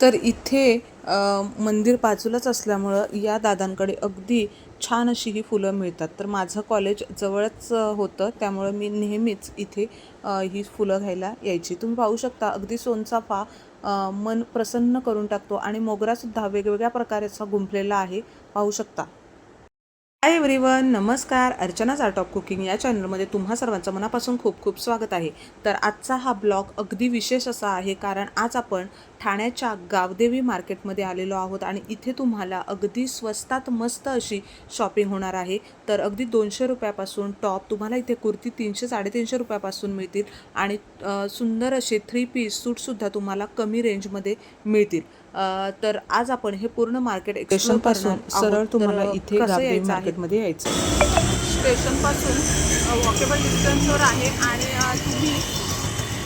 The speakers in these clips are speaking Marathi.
तर इथे मंदिर बाजूलाच असल्यामुळं या दादांकडे अगदी छान अशी ही फुलं मिळतात. तर माझं कॉलेज जवळच होतं. त्यामुळं मी नेहमीच इथे ही फुलं घ्यायला यायची. तुम्ही पाहू शकता अगदी सोनचाफा मन प्रसन्न करून टाकतो आणि मोगरासुद्धा वेगवेगळ्या प्रकारेचा गुंफलेला आहे. पाहू शकता. हाय एव्हरीवन नमस्कार. अर्चनाच आर्ट ऑफ कुकिंग या चॅनलमध्ये तुम्हा सर्वांचं मनापासून खूप खूप स्वागत आहे. तर आजचा हा ब्लॉग अगदी विशेष असा आहे कारण आज आपण ठाण्याच्या गावदेवी मार्केटमध्ये आलेलो आहोत आणि इथे तुम्हाला अगदी स्वस्तात मस्त अशी शॉपिंग होणार आहे. तर अगदी दोनशे रुपयापासून टॉप तुम्हाला इथे कुर्ती तीनशे साडेतीनशे रुपयापासून मिळतील आणि सुंदर असे थ्री पीस सूटसुद्धा तुम्हाला कमी रेंजमध्ये मिळतील. तर आज आपण हे पूर्ण मार्केट एक्सप्लोरपासून सरळ तुम्हाला इथे मार्केटमध्ये यायचं. स्टेशनपासून वॉकेबल डिस्टन्सवर आहे आणि तुम्ही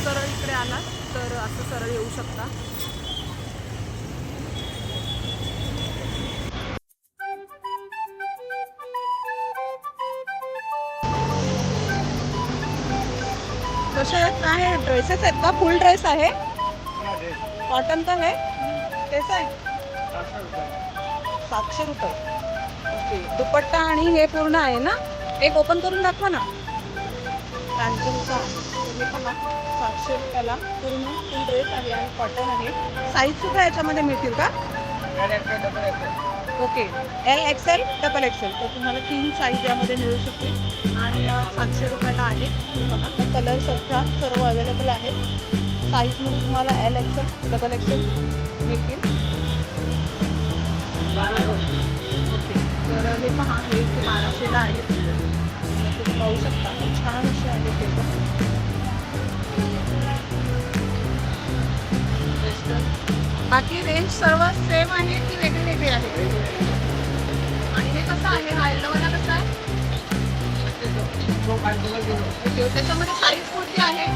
सरळ इकडे आलात तर असं सरळ येऊ शकता. काय ड्रेसेस आहेत का? फुल ड्रेस आहे? कॉटन का है कैसा है सातशे रुपये. ओके. दुपट्टा आणि हे पूर्ण आहे ना? एक ओपन करून दाखवा ना. तुम्ही सातशे रुपयाला पूर्ण फुल ड्रेस आहे आणि कॉटन आहे. साईज सुद्धा याच्यामध्ये मिळतील का? Okay. L XL double XL तर तुम्हाला तीन साईज यामध्ये मिळू शकते आणि सातशे रुपयाला आहे. कलर सध्या सर्व अवेलेबल आहेत. साईजमध्ये तुम्हाला एल एक्सेल डबल एक्सेल मिळतील ओके. तर हे पहा हे इथे बाराशेला आहे तुम्ही पाहू शकता. छान असे आहे ते. पण. बाकी रेंज सर्व सेम आहे की वेगळी वेगळी आहे? आणि हे कसं आहे? हा येल्लोवाला कसा आहे? त्याच्यामध्ये साईज कोणती आहे?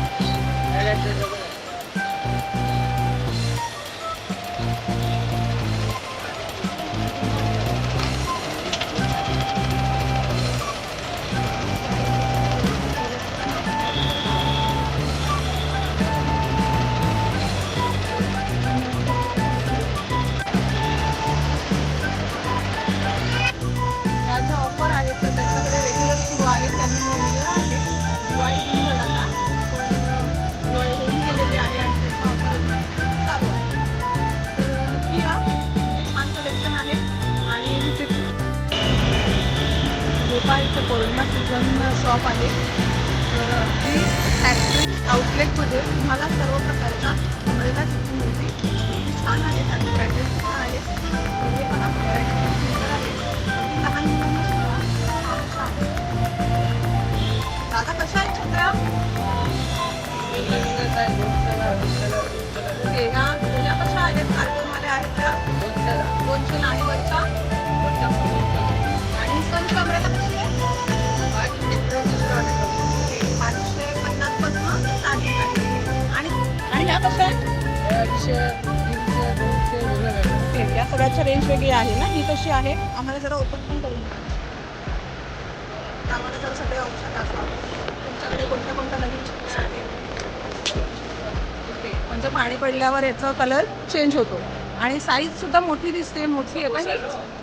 शॉप आहे. तर ही फॅक्टरी आउटलेटमध्ये तुम्हाला सर्व प्रकारच्या महिला तिथे मिळते छान आहे पॅकेज सुद्धा आहे. हे लहान मुलांना. दादा कशा आहेत कार्टूनमध्ये आहेत? त्या? दोनशेला आणि वरच्या? या सगळ्याच्या रेंज वेगळी आहे ना? ही कशी आहे. आम्हाला जरा ओपन पण करून द्या. आम्हाला जरा सगळे औषध दाखवा तुमच्याकडे कोणत्या कोणत्या नवीन ओके. म्हणजे पाणी पडल्यावर याचा कलर चेंज होतो. आणि साईज सुद्धा मोठी दिसते मोठी आहे का ही?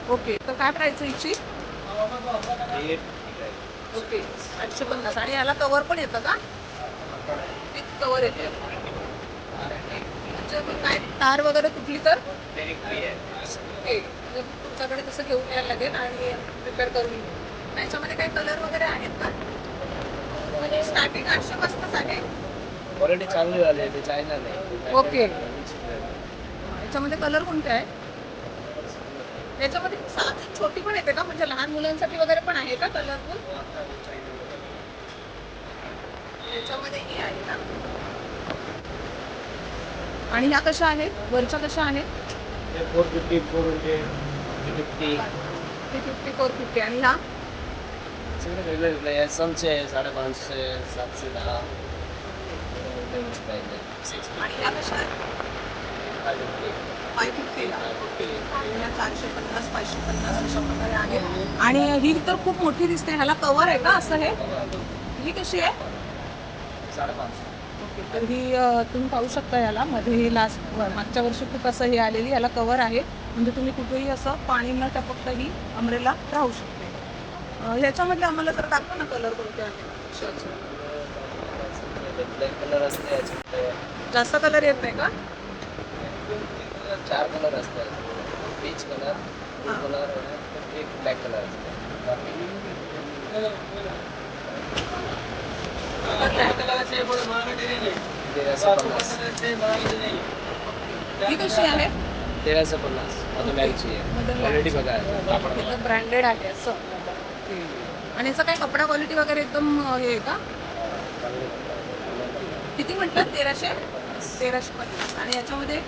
ओके. तर काय प्राईस आहे हिची? ओके. आठशे पन्नास. आणि याला कवर पण येतं का? कवर येते. काय तार वगैरे तुटली तर? म्हणजे तुमच्याकडे तसं घेऊन यायला लागेल आणि रिपेअर करून येईल त्याच्यामध्ये काही कलर वगैरे आहेत का? म्हणजे स्टार्टिंग आठशे पासूनच आहे. क्वालिटी चांगली झाली आहे चायना नाही. ओके. याच्यामध्ये कलर कोणते आहे? याच्यामध्ये साधी छोटी पण येते का? म्हणजे लहान मुलांसाठी वगैरे पण आहे का कलरफुल याच्यामध्ये ही आहे का आणि ह्या कशा आहेत? वरच्या कशा आहेत? Four fifty four hundred fifty three fifty four fifty आणि ह्या? सगळे वेगळे वेगळे आहे आहे साडेपाचशे सातशे दहा. आणि ह्या कशा आहेत? फाय फिफ्टीला आणि ह्या चारशे पन्नास पाचशे पन्नास अशा प्रकारे आहेत आणि ही तर खूप मोठी दिसते. ह्याला कवर आहे का असं हे? ही कशी आहे? साडेपाचशे. ही तुम्ही पाहू शकता याला. मध्ये ही लास्ट मागच्या वर्षी खूप असं हे आलेली याला कवर आहे. म्हणजे तुम्ही कुठेही असं पाणी न टपकता ही अमरेला राहू शकते. अ, याच्यामधले आम्हाला जर दाखवा ना कलर कोणते आहे जास्त कलर येत नाही का? चार कलर असतात. पीच कलर कलर एक ब्लॅक कलर असते. बाकी तेराशे पन्नास. ही कशी आहे? तेराशे पन्नास. मधुमॅगची आहे. क्वालिटी बघा. एकदम ब्रँडेड आहे असं. आणि याचा काय कपडा क्वालिटी वगैरे एकदम हे आहे का? किती म्हटलं तेराशे? तेराशे पन्नास. आणि याच्यामध्ये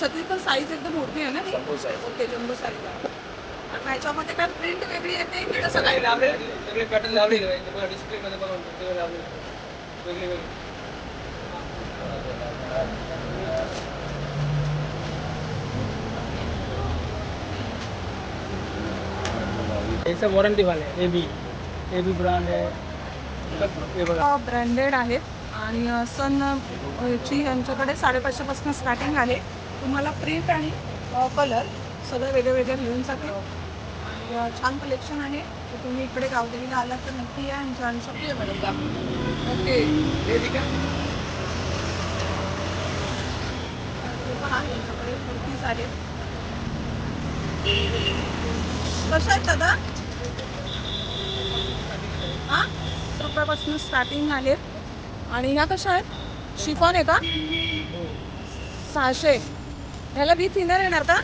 छत्री पण साईज एकदम मोठी आहे ना. ओके जम्बो साईज आहे. आणि याच्यामध्ये काय प्रिंट वेगळी येते की कसं काय? सगळे पॅटर्न लावलेले आहे डिस्प्ले मध्ये बघा सब वाले A B A B brand आहे. ये बघा. ब्रँडेड आहेत. आणि सन ची यांच्याकडे साडेपाचशेपासून स्टार्टिंग आहे. तुम्हाला प्रिंट आणि कलर सगळं वेगळे वेगळे मिळून जाते. आणि छान कलेक्शन आहे. तर तुम्ही इकडे गावदेवीला आलात तर नक्की या यांच्या शक्य मॅडम. ओके. यांच्याकडे कुर्तीज आहेत कशा आहेत दादा? हा? रुपयापासून स्टार्टिंग आहेत आणि ह्या कशा आहेत? शिफॉन आहे का? सहाशे. ह्याला बी थिनर येणार का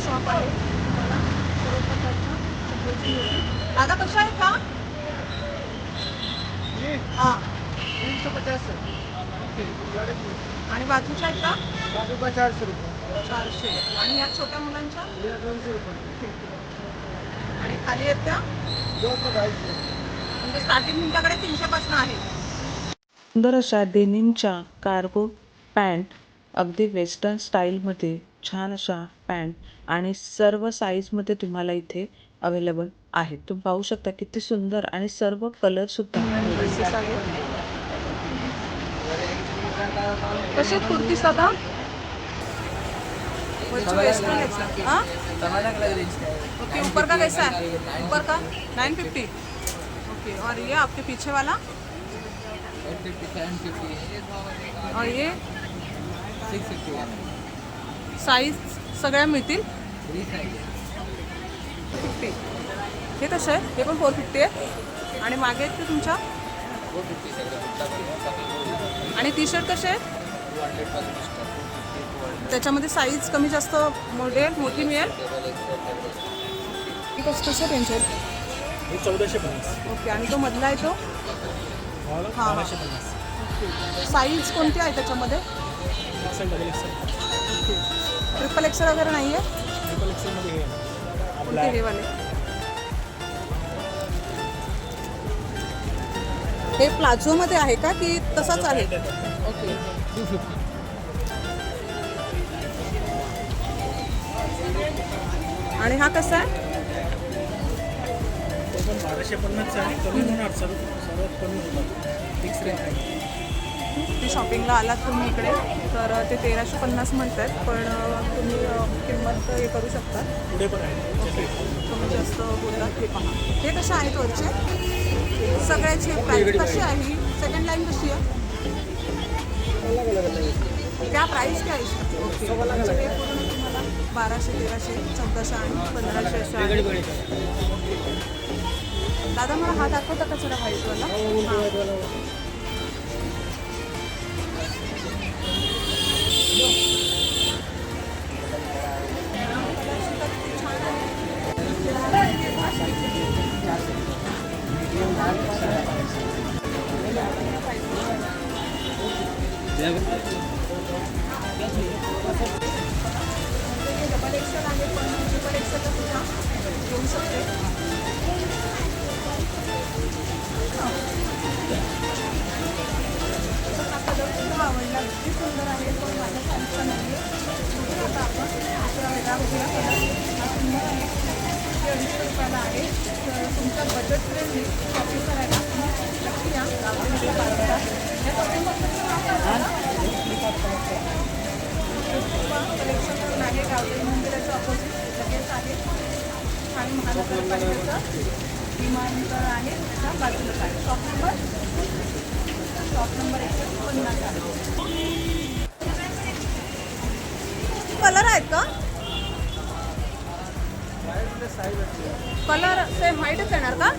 शॉप आहे सर्व प्रकारच्या चप्पलची मिळते. दादा कशा आहेत का हा. आणि बाजूच्या आहेत का? चारशे रुपये. चारशे. आणि या छोट्या मुलांच्या? ये दोनशे रुपये. आणि खाली आहेत त्या? दोनशे म्हणजे स्टार्टिंग तुमच्याकडे तीनशे पासून आहे. सुंदर अशा डेनिमच्या कार्गो पॅन्ट अगदी वेस्टर्न स्टाईलमध्ये छान अशा पॅन्ट आणि सर्व साईजमध्ये तुम्हाला इथे अवेलेबल आहेत. तुम्ही पाहू शकता किती सुंदर आणि सर्व कलरसुद्धा ड्रेसेस आहेत कसे आहेत कुर्तीस आता ओके ऊपर का कैसा है? ऊपर का? नाइन फिफ्टी ओके और ये आपके पीछे वाला? और ये? साईज सगळ्या मिळतील? फिफ्टी हे कसं आहे. हे पण फोर फिफ्टी आहे. आणि मागे आहेत ते तुमच्या? आणि टी शर्ट कसे आहेत त्याच्यामध्ये साईज कमी जास्त मोठे मोठी मिळेल? कसं कसं हे चौदाशे पन्नास. ओके आणि तो मधला आहे तो? हा. बाराशे पन्नास. साईज कोणती आहे त्याच्यामध्ये? ट्रिपल एक्सेल वगैरे नाही आहे. हे वाले. हे प्लाझोमध्ये आहे का की तसाच आहे? ओके. टू फिफ्टी आणि हा कसा आहे? तो पण बाराशे पन्नासचा आहे. कमी होणार. सर्व सर्वात कमी होणार. फिक्स रेट आहे. ते शॉपिंगला आलात तुम्ही इकडे तर ते तेराशे पन्नास म्हणतात पण अ, तुम्ही किंमत हे करू शकता. पुढे पण आहे. ओके. कमी जास्त बोलतात हे पहा. हे कसे आहेत वरचे? सगळ्याची प्राईस कशी आहे? ही सेकंड लाईन कशी आहे? त्या प्राईस काय तुम्हाला बाराशे तेराशे चौदाशे आणि पंधराशे अशा. दादा मला हा दाखवता का जरा व्हाईटवाला हां दुसरा रुपयाला आहे तर तुमचा बजेट फ्रेंडली शॉपिंग करायला नक्की या कलेक्शन करून आहे गावदेवी लगेच आहे ठाणे महानगरपालिकेचं विमानतळ आहे त्याच्या बाजूलाच आहे शॉप नंबर शॉप नंबर एकशे पन्नास आहे कलर आहेत का? कलर सेम व्हाईटच येणार का?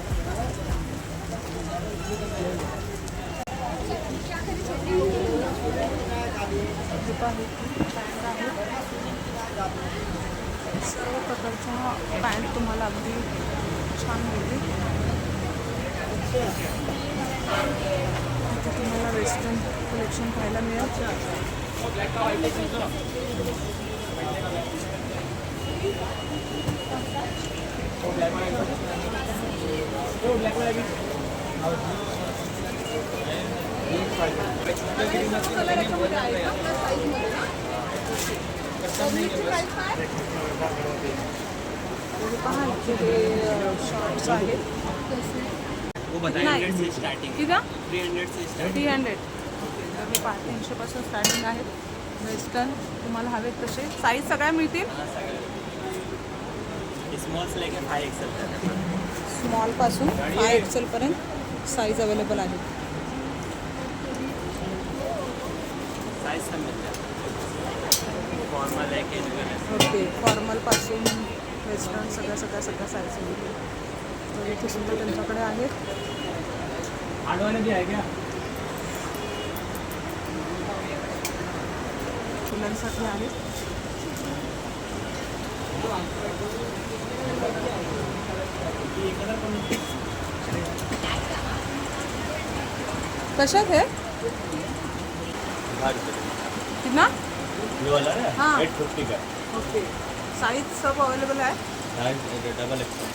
सर्व प्रकारच्या पॅन्ट तुम्हाला अगदी छान मिळतील तुम्हाला वेस्टर्न कलेक्शन पाहायला मिळेल कलर याच्यामध्ये आहे का आपल्या साईजमध्ये ना प्राईस काय पहा इथे हे शॉर्ट्स आहेत थ्री हंड्रेड हे पाच तीनशेपासून स्टार्टिंग आहेत वेस्टर्न तुम्हाला हवेत तसे. साईज सगळ्या मिळतील. स्मॉल फाइव एक्सएल तक स्मॉलपासून फाय एक्सेलपर्यंत साईज अवेलेबल आहे. है फॉर्मल ओके फॉर्मलपासून वेस्टर्न सगळ्या सगळ्या सगळ्या साईज मिळतील तर इथे सुद्धा त्यांच्याकडे आहेत आडवाने भी क्या मुलांसाठी आहेत कशात हे? कितना? ये वाला है। एट फिफ्टी का? ओके. साईज सब अवेलेबल आहे? डबल एक्सएल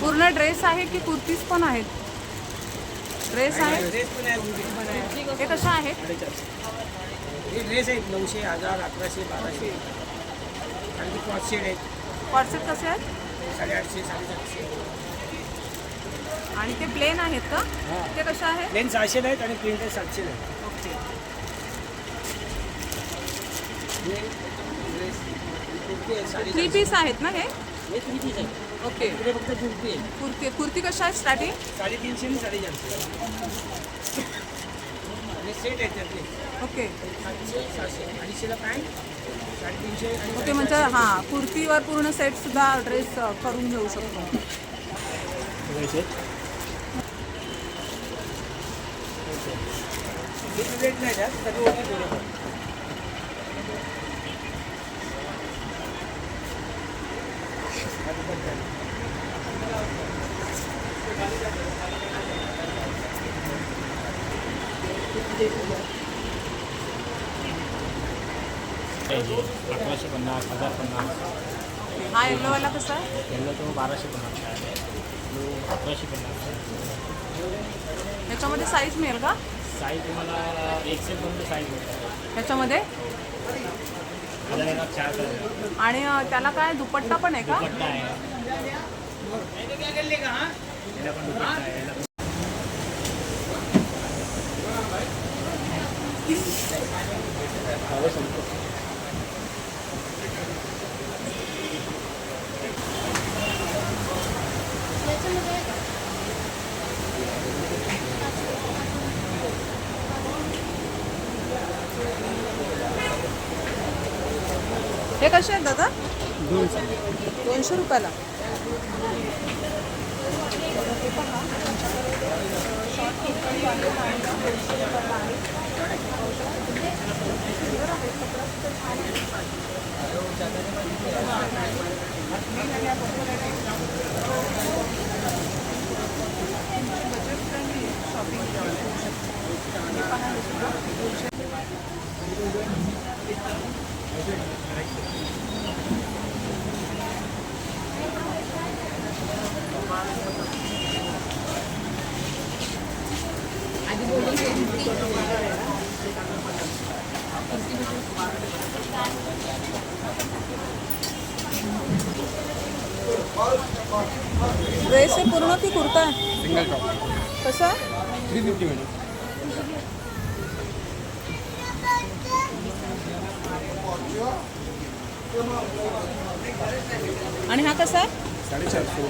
पूर्ण ड्रेस आहे की कुर्तीज पण आहेत? ड्रेस आहे? आहे हे कशा आहेत? हे ड्रेस आहेत नऊशे हजार अकराशे बाराशे. आणखी पाचशे आहेत. कॉर्सेट कसे आहेत? साडेआठशे साडेसातशे. आणि ते प्लेन आहेत का? हां. ते कसे आहेत? प्लेन सहाशे आहेत आणि प्रिंट आहे सातशे आहेत ओके हे ड्रेस कुर्ती आहे साडे थ्री पीस आहेत ना हे? हे थ्री पीस आहे ओके इकडे फक्त कुर्ती आहे. कुर्ती कुर्ती कशा आहेत स्टार्टिंग साडेतीनशे आणि साडेचारशे. आणि सेट आहेत त्यातले. ओके सातशे सहाशे. अडीचशेला पॅन्ट साडेतीनशे आणि ओके म्हणजे हां कुर्तीवर पूर्ण सेट सुद्धा ड्रेस करून घेऊ शकतो. रेट नाही ओके बरोबर अकराशे पन्नास हजार पन्नास हा येल्लोवाला कसा याला तो बाराशे पन्नास. आहे अकराशे पन्नास. ह्याच्यामध्ये साईज मिळेल का? साईज तुम्हाला एक्सेलपर्यंत साईज भेटतात ह्याच्यामध्ये हजार येणार चार कलर आणि त्याला काय दुपट्टा पण आहे का? दुपट्टा आहे याला पण दुपट्टा आहे याला पण हे कसे आहेत दादा? दोनशे. दोनशे रुपयाला. पूर्ण की कुर्ता? सिंगल टॉप कसा? थ्री फिफ्टी मॅडम आणि हा कसा? आहे साडेचारशे.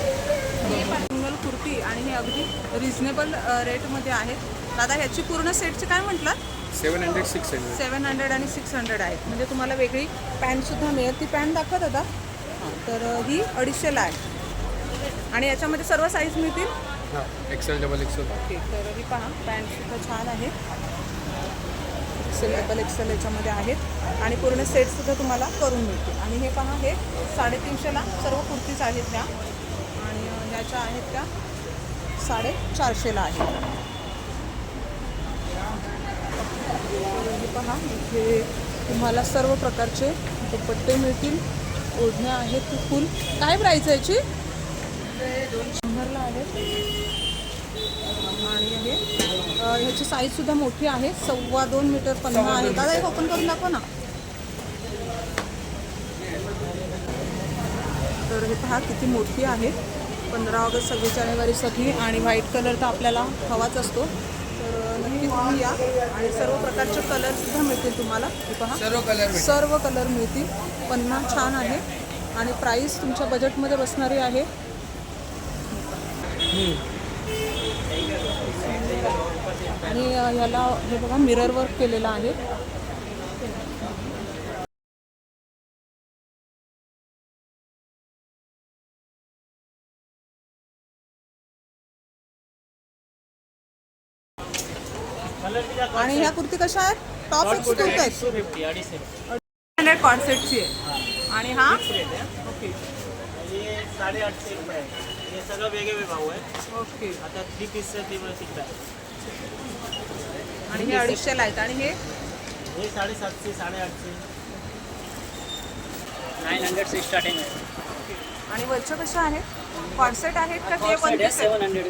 सिंगल कुर्ती आणि हे अगदी रिझनेबल रेटमध्ये आहेत दादा ह्याची पूर्ण सेटची काय म्हटलं seven hundred six hundred seven hundred आणि सिक्स हंड्रेड आहेत. म्हणजे तुम्हाला वेगळी पॅन्टसुद्धा मिळेल. ती पॅन्ट दाखवा दादा. हां तर ही अडीचशेला आहे. आणि याच्यामध्ये सर्व साईज मिळतील? हां एक्सेल डबल एक्सेल ओके तर ही पहा पॅन्टसुद्धा छान आहे. एक्सेल डबल एक्सेल याच्यामध्ये आहेत आणि पूर्ण सेटसुद्धा तुम्हाला करून मिळतील. आणि हे पहा हे साडेतीनशेला सर्व कुर्तीज आहेत ह्या आणि ह्याच्या आहेत त्या. साडेचारशेला आहे. तर हे पहा इथे तुम्हाला सर्व प्रकारचे दुपट्टे मिळतील. ओढण्या आहेत फुल. काय प्राईस आहे याची? शंभरला आहेत आणि हे अ, ह्याची साईजसुद्धा मोठी आहे. सव्वा दोन मीटर पन्नास आहे. दादा एक ओपन करून दाखवा ना. तर हे पहा किती मोठी आहे. पंधरा ऑगस्ट सव्वीस जानेवारीसाठी आणि व्हाईट कलर तर आपल्याला हवाच असतो. तर नक्की तुम्ही या. आणि सर्व प्रकारचे कलरसुद्धा मिळतील तुम्हाला. हे पहा. सर्व कलर सर्व कलर मिळतील. पन्ना छान आहे. आणि प्राईस तुमच्या बजेटमध्ये बसणारी आहे. आणि ह्याला हे बघा मिरर वर्क केलेलं आहे. आणि ह्या कुर्ती कशा आहेत? टॉप एक्स कुर्ती आहेत. टू हंड्रेड कॉन्सेप्टची आहे आणि हा? ओके हे साडेआठशे रुपये आहे. हे सगळं वेगवेगळे भाव आहे ओके आता थ्री पीसचं ते तिकडं आहे आणि हे अडीचशेला आहेत. आणि हे? हे साडेसातशे साडेआठशे. नाईन हंड्रेड से स्टार्टिंग आहे. आणि वरच्या कशा आहेत? कॉन्सेट आहेत का? ते आहेत? सेवन हंड्रेड